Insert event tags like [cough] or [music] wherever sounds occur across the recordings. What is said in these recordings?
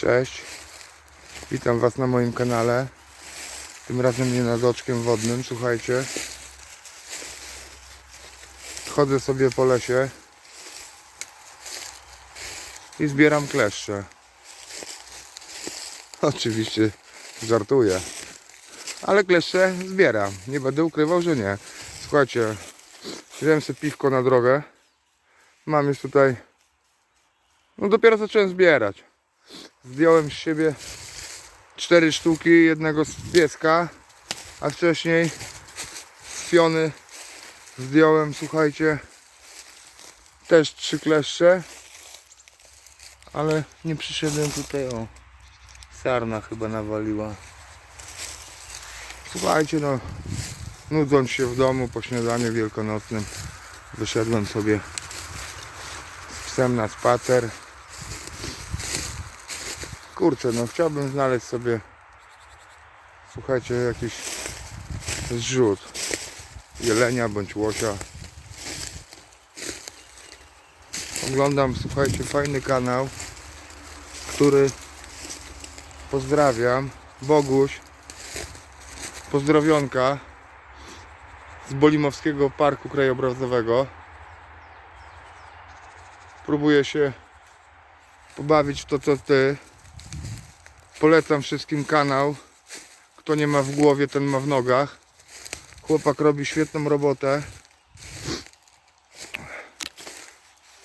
Cześć, witam Was na moim kanale. Tym razem nie nad oczkiem wodnym, słuchajcie. Chodzę sobie po lesie i zbieram kleszcze. [laughs] Oczywiście żartuję, ale kleszcze zbieram. Nie będę ukrywał, że nie. Słuchajcie, wziąłem sobie piwko na drogę. Mam już tutaj. No dopiero zacząłem zbierać. Zdjąłem z siebie cztery sztuki jednego z pieska, a wcześniej z fiony zdjąłem, słuchajcie, też trzy kleszcze, ale nie przyszedłem tutaj, o, sarna chyba nawaliła. Słuchajcie, no, nudząc się w domu po śniadaniu wielkanocnym, wyszedłem sobie z psem na spacer. Kurczę, no chciałbym znaleźć sobie, słuchajcie, jakiś zrzut jelenia bądź łosia. Oglądam, słuchajcie, fajny kanał, który pozdrawiam. Boguś, pozdrowionka z Bolimowskiego Parku Krajobrazowego. Próbuję się pobawić w to, co ty. Polecam wszystkim kanał. Kto nie ma w głowie, ten ma w nogach. Chłopak robi świetną robotę.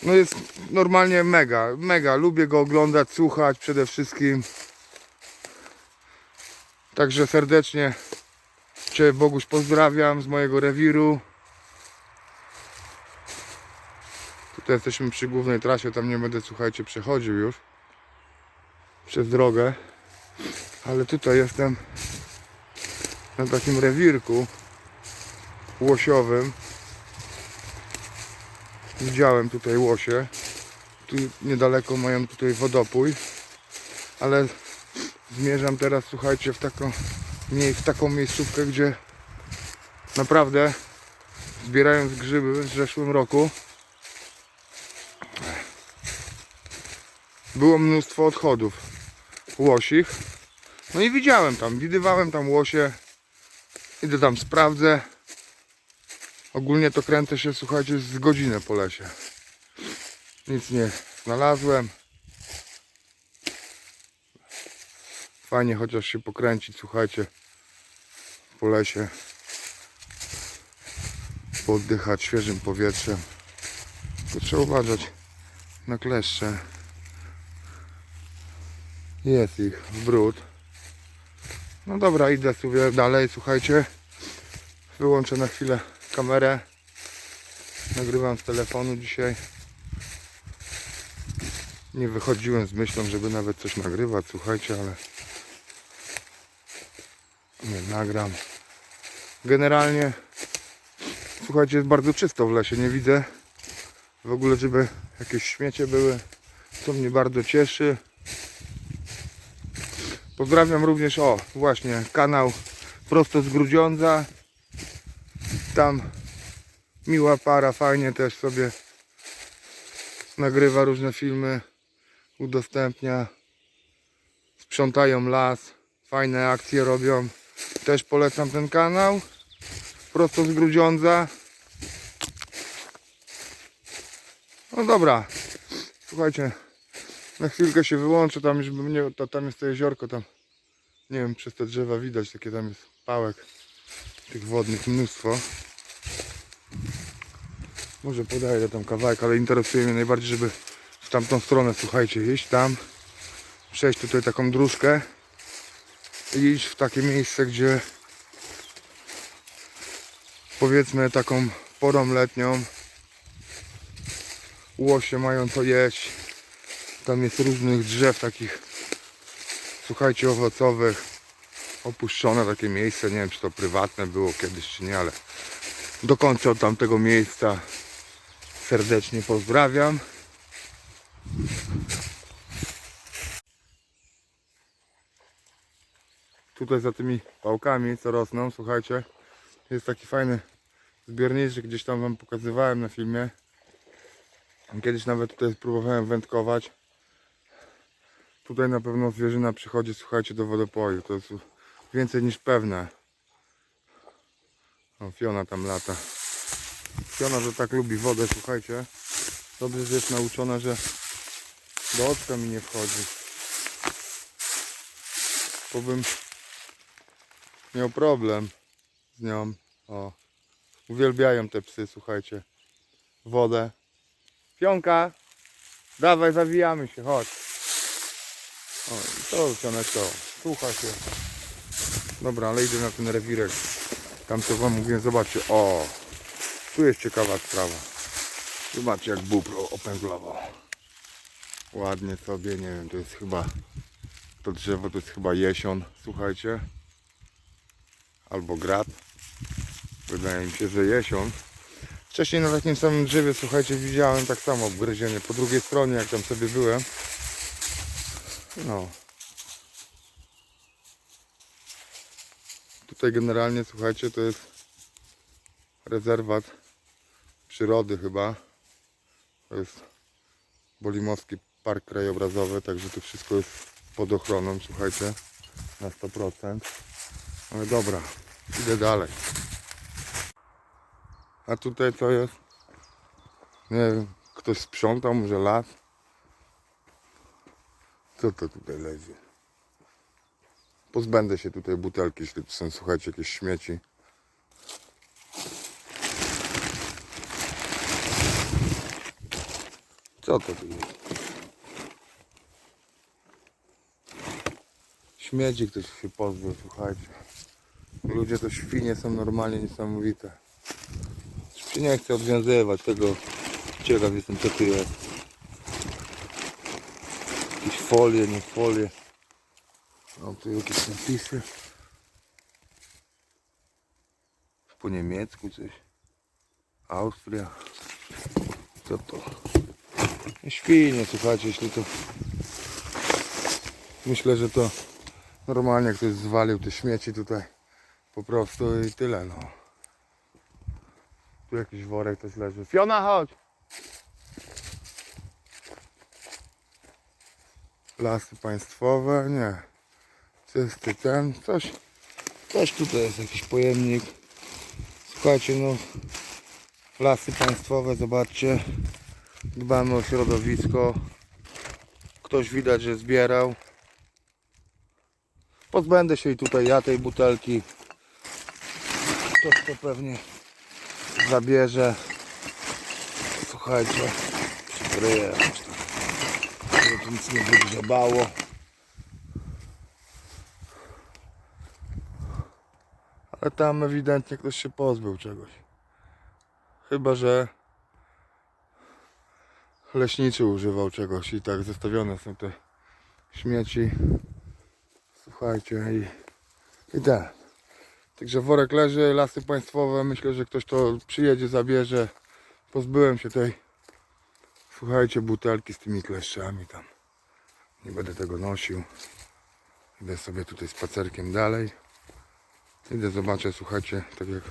No jest normalnie mega, mega. Lubię go oglądać, słuchać przede wszystkim. Także serdecznie Cię Boguś pozdrawiam z mojego rewiru. Tutaj jesteśmy przy głównej trasie, tam nie będę, słuchajcie, przechodził już przez drogę. Ale tutaj jestem na takim rewirku łosiowym. Widziałem tutaj łosie. Tu niedaleko mają tutaj wodopój. Ale zmierzam teraz, słuchajcie, w taką, mie- w taką miejscówkę, gdzie naprawdę zbierając grzyby w zeszłym roku było mnóstwo odchodów łosich. No i widziałem tam, widywałem tam łosie. Idę tam, sprawdzę. Ogólnie to kręcę się, słuchajcie, z godzinę po lesie. Nic nie znalazłem. Fajnie chociaż się pokręcić, słuchajcie, po lesie. Poddychać świeżym powietrzem. Trzeba uważać na kleszcze. Jest ich w brud. No dobra, idę sobie dalej, słuchajcie. Wyłączę na chwilę kamerę. Nagrywam z telefonu dzisiaj. Nie wychodziłem z myślą, żeby nawet coś nagrywać, słuchajcie, ale nie nagram. Generalnie słuchajcie, jest bardzo czysto w lesie, nie widzę w ogóle, żeby jakieś śmiecie były, co mnie bardzo cieszy. Pozdrawiam również, o właśnie, kanał prosto z Grudziądza. Tam miła para, fajnie też sobie nagrywa różne filmy, udostępnia. Sprzątają las, fajne akcje robią. Też polecam ten kanał. Prosto z Grudziądza. No dobra, słuchajcie, na chwilkę się wyłączę, tam już bym nie, to, tam jest to jeziorko, tam nie wiem, przez te drzewa widać, takie tam jest pałek tych wodnych mnóstwo. Może podaję tam kawałek, ale interesuje mnie najbardziej, żeby w tamtą stronę, słuchajcie, iść tam, przejść tutaj taką dróżkę i iść w takie miejsce, gdzie powiedzmy taką porą letnią łosie mają co jeść. Tam jest różnych drzew takich, słuchajcie, owocowych. Opuszczone takie miejsce, nie wiem czy to prywatne było kiedyś czy nie, ale do końca od tamtego miejsca serdecznie pozdrawiam. Tutaj za tymi pałkami, co rosną, słuchajcie, jest taki fajny zbiorniczek, gdzieś tam wam pokazywałem na filmie. Kiedyś nawet tutaj próbowałem wędkować. Tutaj na pewno zwierzyna przychodzi, słuchajcie, do wodopoju. To jest więcej niż pewne. O, Fiona tam lata. Fiona, że tak lubi wodę, słuchajcie. Dobrze, że jest nauczona, że do oczka mi nie wchodzi. Bo bym miał problem z nią. O. Uwielbiają te psy, słuchajcie. Wodę. Fionka! Dawaj, zawijamy się, chodź. O, i to Fioneczko, słucha się. Dobra, ale idę na ten rewirek. Tam co wam mówiłem, zobaczcie. O! Tu jest ciekawa sprawa. Zobaczcie jak bóbr opędzlował. Ładnie sobie, nie wiem, to jest chyba to drzewo to jest chyba jesion, słuchajcie. Albo grat. Wydaje mi się, że jesion. Wcześniej na takim samym drzewie, słuchajcie, widziałem tak samo obgryzienie. Po drugiej stronie, jak tam sobie byłem. No. Tutaj generalnie, słuchajcie, to jest rezerwat przyrody chyba. To jest Bolimowski Park Krajobrazowy, także to wszystko jest pod ochroną, słuchajcie, na 100%. Ale dobra, idę dalej. A tutaj co jest? Nie wiem, ktoś sprzątał, może las? Co to tutaj leży? Pozbędę się tutaj butelki, jeśli tu są, słuchajcie, jakieś śmieci. Co to tu jest? Śmieci ktoś się pozbył, słuchajcie. Ludzie to świnie są normalnie niesamowite. Się nie chcę odwiązywać tego. Ciekaw jestem co tu jest. Folie, nie folie. Mam tu jakieś napisy. Po niemiecku coś. Austria. Co to? Świnie, słuchajcie, jeśli to... Myślę, że to normalnie ktoś zwalił te śmieci tutaj. Po prostu i tyle, no. Tu jakiś worek też leży. Fiona, chodź! Lasy państwowe, nie. Czysty ten, coś. Coś tutaj jest jakiś pojemnik. Słuchajcie, no. Lasy państwowe, zobaczcie. Dbamy o środowisko. Ktoś widać, że zbierał. Pozbędę się i tutaj ja tej butelki. Ktoś to pewnie zabierze. Słuchajcie, przykryję jakoś tak, żeby tu nic nie wygrzebało. Ale tam ewidentnie ktoś się pozbył czegoś. Chyba, że leśniczy używał czegoś i tak zestawione są te śmieci. Słuchajcie i, i tak. Także worek leży, lasy państwowe, myślę, że ktoś to przyjedzie, zabierze. Pozbyłem się tej, słuchajcie, butelki z tymi kleszczami tam. Nie będę tego nosił. Idę sobie tutaj spacerkiem dalej. Idę zobaczę, słuchajcie, tak jak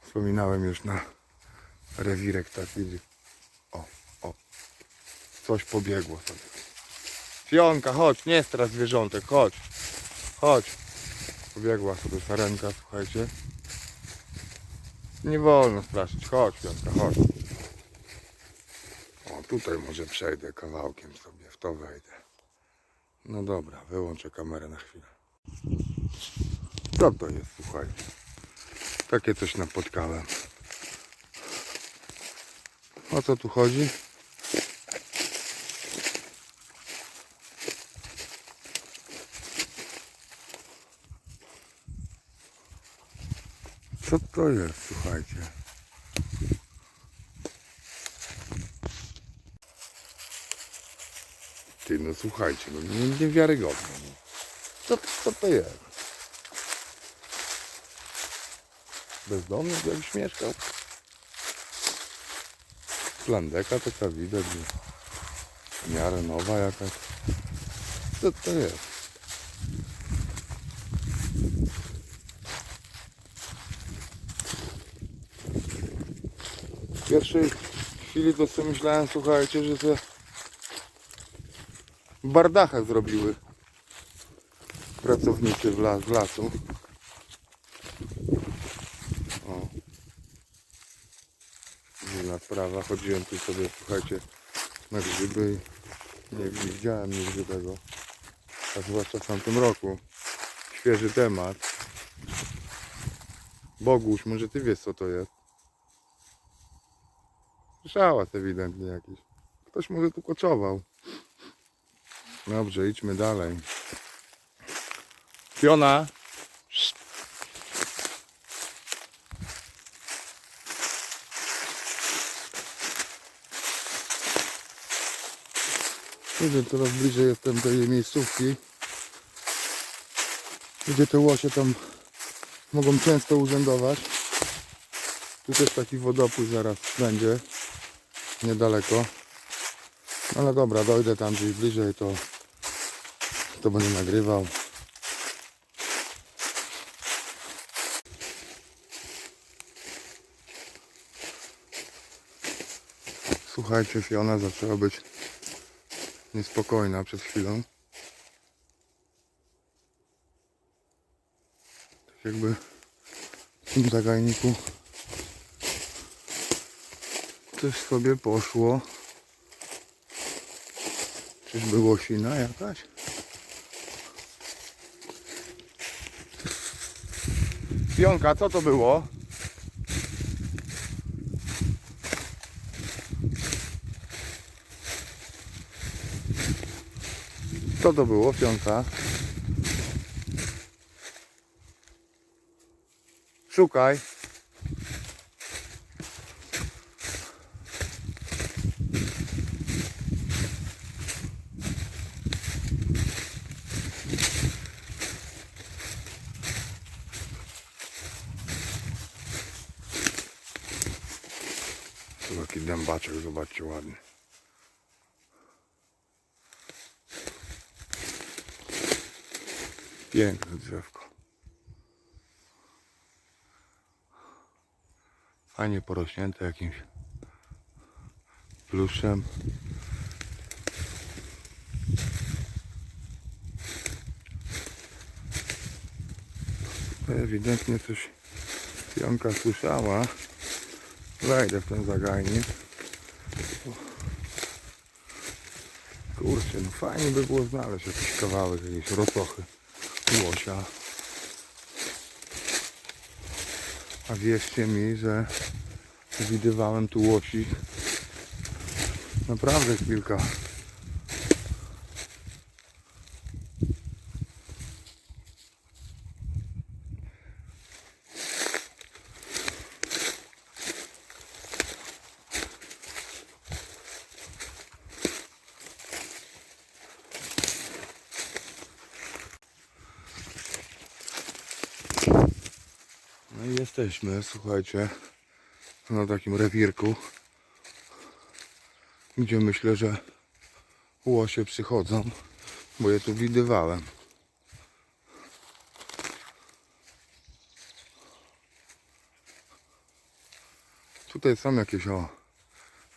wspominałem już na rewirek taki. O, o. Coś pobiegło sobie. Fionka, chodź, nie strasz zwierzątek, chodź. Chodź. Pobiegła sobie sarenka, słuchajcie. Nie wolno straszyć, chodź Fionka, chodź. O, tutaj może przejdę kawałkiem sobie, w to wejdę. No dobra, wyłączę kamerę na chwilę. Co to jest, słuchajcie? Takie coś napotkałem. O co tu chodzi? Co to jest, słuchajcie? Ty, no słuchajcie, no nie, niewiarygodne. No. Co, co to jest? Bezdomny jakiś mieszkał? Flandeka taka widać, w miarę nowa jakaś. Co to jest? W pierwszej chwili to sobie myślałem, słuchajcie, że to bardachę zrobiły pracownicy w, la, z lasu. O. Inna sprawa. Chodziłem tu sobie, słuchajcie, na grzyby i nie widziałem nic grzybego. A zwłaszcza w tamtym roku. Świeży temat. Boguś, może ty wiesz co to jest? Szałas ewidentnie jakiś. Ktoś może tu koczował. Dobrze, idźmy dalej. Fiona. Wiem, coraz bliżej jestem do jej miejscówki. Gdzie te łosie tam mogą często urzędować. Tu też taki wodopój zaraz będzie. Niedaleko. Ale dobra, dojdę tam gdzieś bliżej, to, to będę nagrywał. Słuchajcie, Fiona zaczęła być niespokojna przez chwilę. Tak jakby w tym zagajniku coś sobie poszło. Czyżby łosina jakaś? Pionka, co to było? Co to było, Pionka? Szukaj. Tu taki ładny. Piękne drzewko. Fajnie porośnięte jakimś pluszem. Ewidentnie coś Janka słyszała. Wejdę w ten zagajnik. Kurczę, no fajnie by było znaleźć jakiś kawałek jakiejś rotochy łosia. A wierzcie mi, że widywałem tu łosi naprawdę kilka. No i jesteśmy, słuchajcie, na takim rewirku, gdzie myślę, że łosie przychodzą, bo je tu widywałem. Tutaj są jakieś o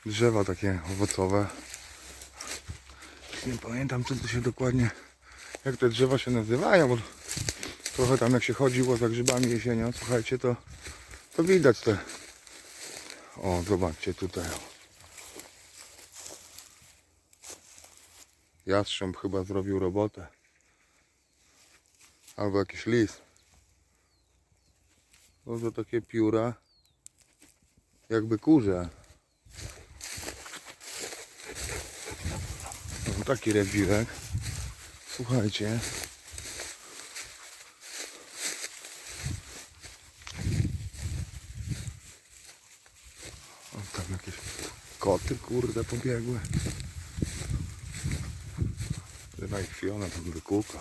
drzewa takie owocowe. Nie pamiętam co to się dokładnie, jak te drzewa się nazywają, bo trochę tam jak się chodziło za grzybami jesienią, słuchajcie, to, to widać te. O, zobaczcie tutaj. Jastrząb chyba zrobił robotę. Albo jakiś lis. To takie pióra. Jakby kurze. No, taki rewirek. Słuchajcie. O, tam jakieś koty kurde pobiegły. Chyba ich Fiona tam wykuka.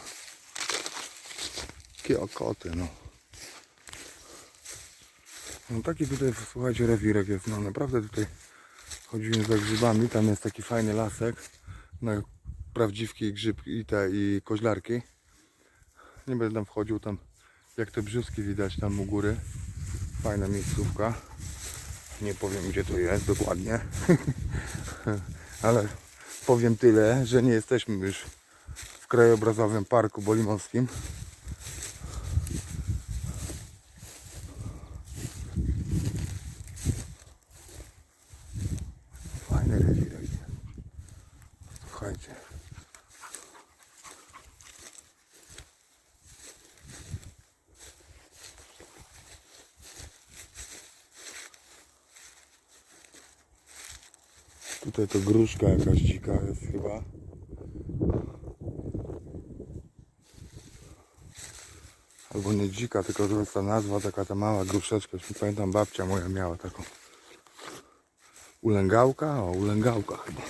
Jakie o koty, no. No taki tutaj, słuchajcie, rewirek jest. No naprawdę tutaj chodziłem za grzybami. Tam jest taki fajny lasek. Na prawdziwki i grzybki i te i koźlarki. Nie będę tam wchodził tam jak te brzuski widać tam u góry. Fajna miejscówka. Nie powiem gdzie to jest dokładnie. [laughs] Ale powiem tyle, że nie jesteśmy już w krajobrazowym parku bolimowskim. Fajny rewirek. Słuchajcie. Tutaj to gruszka jakaś dzika jest chyba. Albo nie dzika, tylko to jest ta nazwa, taka ta mała gruszeczka. Już nie pamiętam, babcia moja miała taką. Ulęgałka? O, ulęgałka chyba.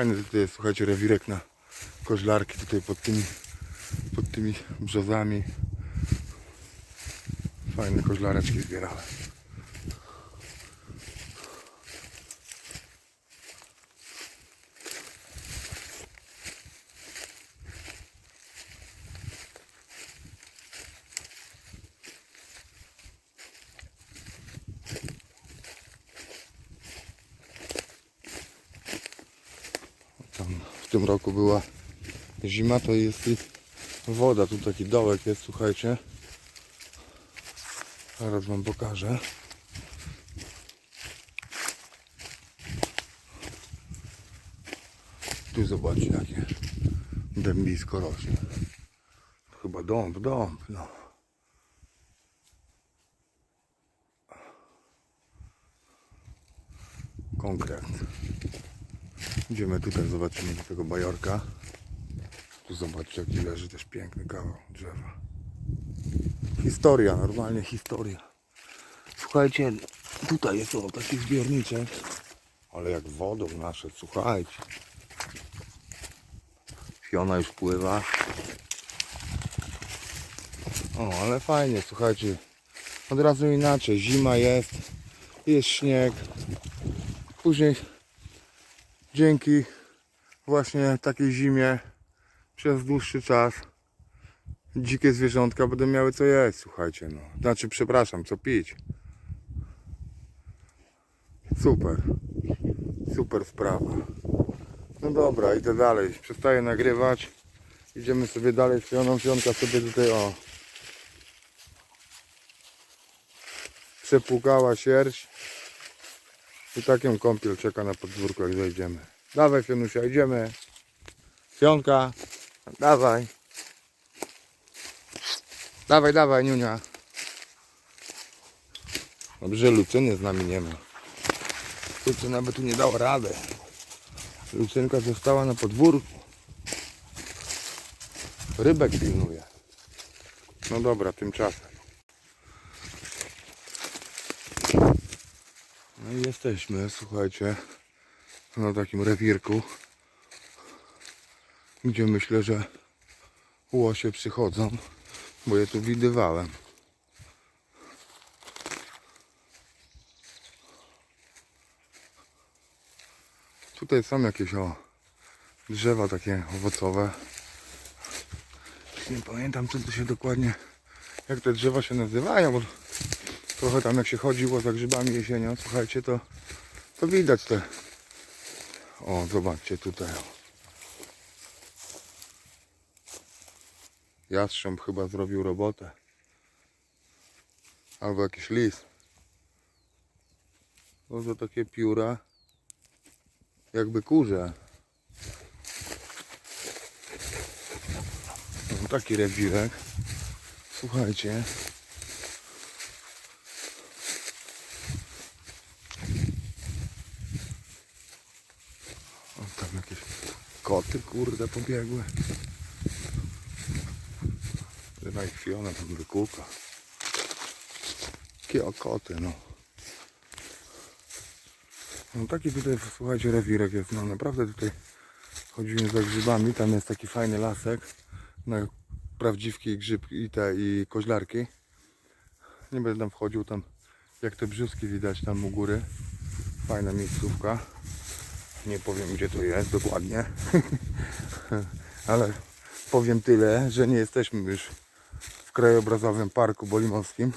Fajny tutaj jest, słuchajcie, rewirek na koźlarki tutaj pod tymi, pod tymi brzozami. Fajne koźlareczki zbierałem. Tam w tym roku była zima, to jest i woda. Tu taki dołek jest, słuchajcie. Zaraz wam pokażę. Tu zobaczcie jakie dębisko rośnie. Chyba dąb, dąb, no. Konkret. Idziemy tutaj, zobaczymy do tego bajorka. Tu zobaczcie, jaki leży też piękny kawał drzewa. Historia, normalnie historia. Słuchajcie, tutaj jest o, taki zbiorniczek. Ale jak wodą nasze, słuchajcie. Fiona już pływa. O, ale fajnie, słuchajcie. Od razu inaczej. Zima jest, jest śnieg. Później dzięki właśnie takiej zimie przez dłuższy czas dzikie zwierzątka będą miały co jeść, słuchajcie, no. Znaczy, przepraszam, co pić. Super. Super sprawa. No dobra, idę dalej. Przestaję nagrywać. Idziemy sobie dalej z Fioną. Fionka sobie tutaj, o. Przepłukała sierść. I taką kąpiel czeka na podwórku, jak zajdziemy. Dawaj, Fionusia, idziemy. Fionka, dawaj. Dawaj, dawaj, Niunia. Dobrze, Lucyny z nami nie ma. Lucyna by tu nie dała rady. Lucynka została na podwórku. Rybek pilnuje. No dobra, tymczasem. No i jesteśmy, słuchajcie, na takim rewirku, gdzie myślę, że łosie przychodzą, bo je tu widywałem. Tutaj są jakieś o drzewa takie owocowe. Nie pamiętam co to się dokładnie, jak te drzewa się nazywają, bo trochę tam jak się chodziło za grzybami jesienią, słuchajcie, to, to widać te. O, zobaczcie tutaj. Jastrząb chyba zrobił robotę. Albo jakiś lis. No to takie pióra. Jakby kurze. No, taki rewirek. Słuchajcie. O, tam jakieś koty kurde pobiegły. Chyba ich Fiona tam wykuka. Jakie o koty, no. No taki tutaj, słuchajcie, rewirek jest, no naprawdę tutaj chodziłem za grzybami, tam jest taki fajny lasek na prawdziwki i grzybki i te i koźlarki. Nie będę tam wchodził, tam jak te brzuski widać tam u góry. Fajna miejscówka. Nie powiem gdzie to jest dokładnie. [laughs] Ale powiem tyle, że nie jesteśmy już w krajobrazowym parku bolimowskim.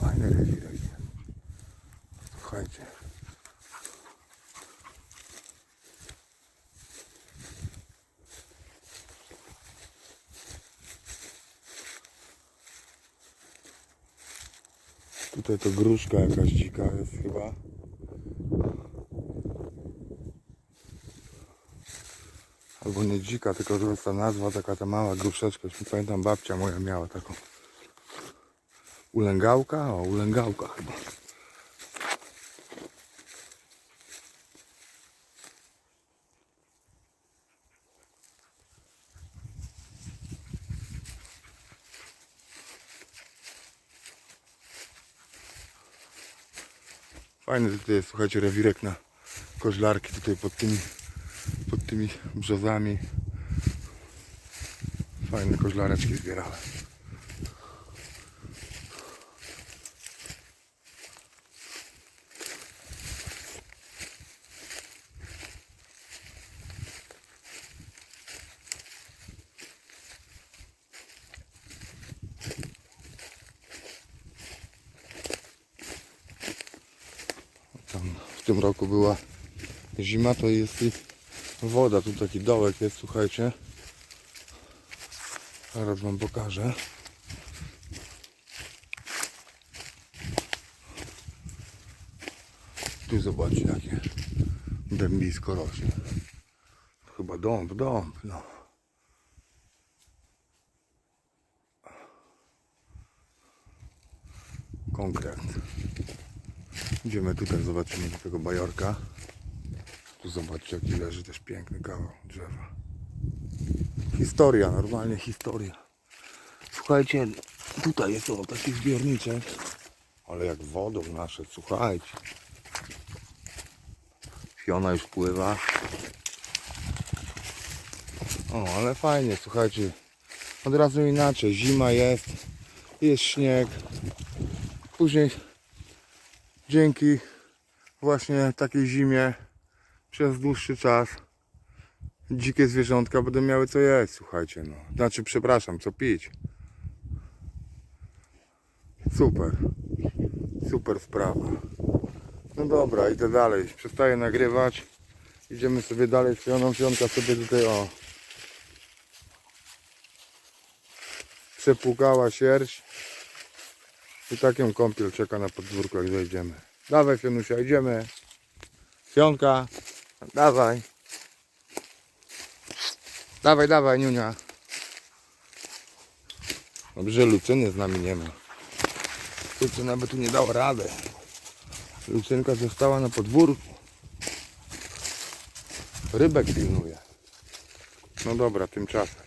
Fajny rewirek. Słuchajcie. Tutaj to gruszka jakaś dzika jest chyba. Albo nie dzika, tylko to jest ta nazwa, taka ta mała gruszeczka. Już pamiętam, babcia moja miała taką. Ulęgałka? O, ulęgałka chyba. Fajny tutaj jest, słuchajcie, rewirek na koźlarki tutaj pod tymi, pod tymi brzozami. Fajne koźlareczki zbierałem. Tam w tym roku była zima, to jest i woda. Tu taki dołek jest, słuchajcie. Zaraz wam pokażę. Tu zobaczcie jakie dębisko rośnie. Chyba dąb, dąb, no. Konkret. Idziemy tutaj, zobaczymy do tego bajorka. Tu zobaczcie, jaki leży też piękny kawał drzewa. Historia, normalnie historia. Słuchajcie, tutaj jest o taki zbiorniczek. Ale jak wodą nasze, słuchajcie. Fiona już pływa. O, ale fajnie, słuchajcie. Od razu inaczej. Zima jest, jest śnieg. Później dzięki właśnie takiej zimie przez dłuższy czas dzikie zwierzątka będą miały co jeść, słuchajcie, no. Znaczy, przepraszam, co pić. Super. Super sprawa. No dobra, idę dalej. Przestaję nagrywać. Idziemy sobie dalej z Fioną. Fionka sobie tutaj, o. Przepłukała sierść. I tak ją kąpiel czeka na podwórku, jak zejdziemy. Dawaj, Fionusia, idziemy. Fionka, dawaj. Dawaj, dawaj, Niunia. Dobrze, Lucyny z nami nie ma. Lucyna by tu nie dała rady. Lucynka została na podwórku. Rybek pilnuje. No dobra, tymczasem.